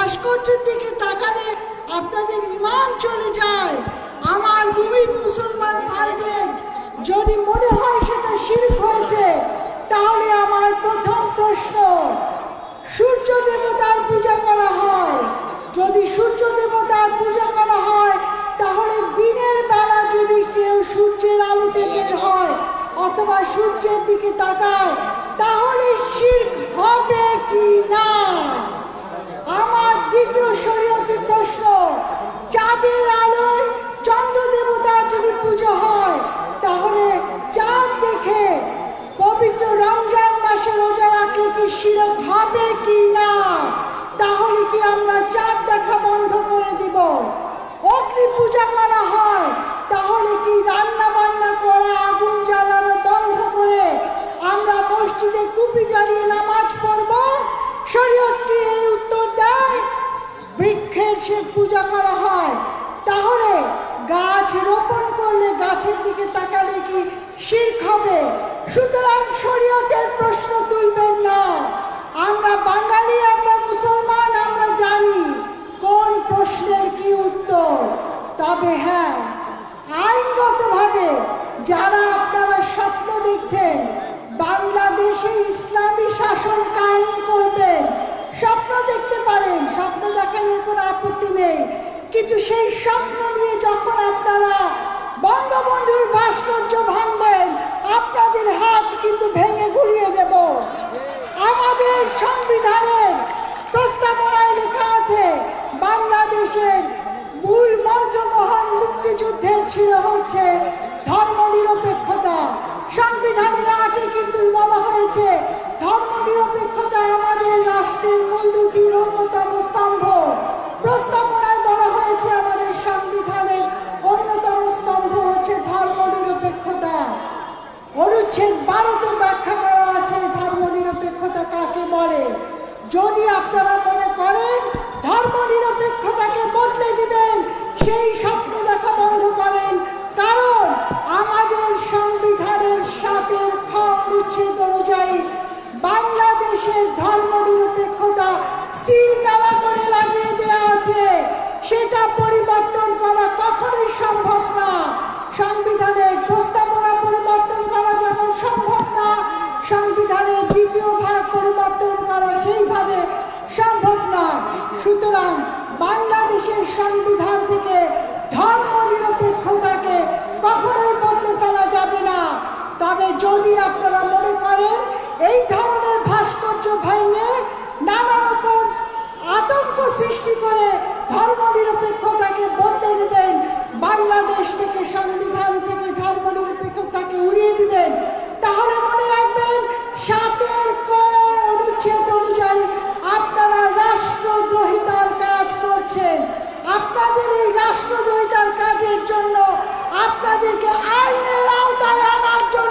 ভাস্কর্যের দিকে তাকালে আপনাদের ইমান চলে যায়। আমার মুমিন মুসলমান ভাইদের যদি মনে হয় সেটা শিরক হয়েছে, তাহলে আমার প্রথম প্রশ্ন, সূর্য দেবতার পূজা করা হয়। যদি সূর্য দেবতার পূজা করা হয়, তাহলে দিনের বেলা যদি কেউ সূর্যের আলোতে বের হয়, অথবা সূর্যের দিকে তাকায় বৃক্ষের সে পূজা করা হয়। তাহলে গাছ রোপণ করলে গাছের দিকে তাকালে কি শির্ক হবে সুতরাং শরীয়তের প্রশ্ন তুলবেন না। আমরা বাঙালি, আমরা মুসলমান, আমরা জানি কোন প্রশ্নের কি উত্তর। তবে হ্যাঁ আইনগতভাবে যারা আপনারা স্বপ্ন দেখছেন, বাংলাদেশে ইসলামী শাসন কায়েম করবেন স্বপ্ন দেখতে পারেন স্বপ্ন দেখা নিয়ে কোনো আপত্তি নেই কিন্তু সেই স্বপ্ন নিয়ে যখন আপনারা বঙ্গবন্ধুর ভাস্কর্য ভাঙবেন, আপনাদের হাত কিন্তু ভেঙে গুড়িয়ে দেব। আমাদের সংবিধানের প্রস্তাবনায় লেখা আছে, বাংলাদেশের মূল মঞ্চ মহান মুক্তিযুদ্ধের ছিল হচ্ছে ধর্ম নিরপেক্ষতা সংবিধানের আটে কিন্তু বলা হয়েছে ধর্ম নিরপেক্ষতা আমাদের রাষ্ট্রের মূলনীতির অন্যতম স্তম্ভ প্রস্তাবনায় বলা হয়েছে আমাদের সংবিধানের অন্যতম স্তম্ভ হচ্ছে ধর্ম নিরপেক্ষতা অনুচ্ছেদ বারোতে ব্যাখ্যা করা আছে ধর্ম নিরপেক্ষতা কাকে বলে? যদি আপনারা মনে করেন, ধর্ম নিরপেক্ষতাকে বদলে দিবেন, সেই স্বপ্ন দেখা বন্ধ করেন। কারণ আমাদের সংবিধানের সাতের খ অনুচ্ছেদ অনুযায়ী বাংলাদেশের ধর্ম নিরপেক্ষতা সিল কালা করে লাগিয়ে দেওয়া আছে। সেটা পরিবর্তন করা কখনোই সম্ভব না। সংবিধানের সংবিধান থেকে ধর্ম নিরপেক্ষতাকে কখনোই বদলে ফেলা যাবে না। তবে যদি আপনারা মনে করেন, এই ধরনের ভাস্কর্য ভাইয়ে নানা রকম আতঙ্ক সৃষ্টি করে ধর্ম নিরপেক্ষতাকে আপনাদের এই রাষ্ট্রদ্রোহিতার কাজের জন্য আপনাদেরকে আইনের আওতায় আনার জন্য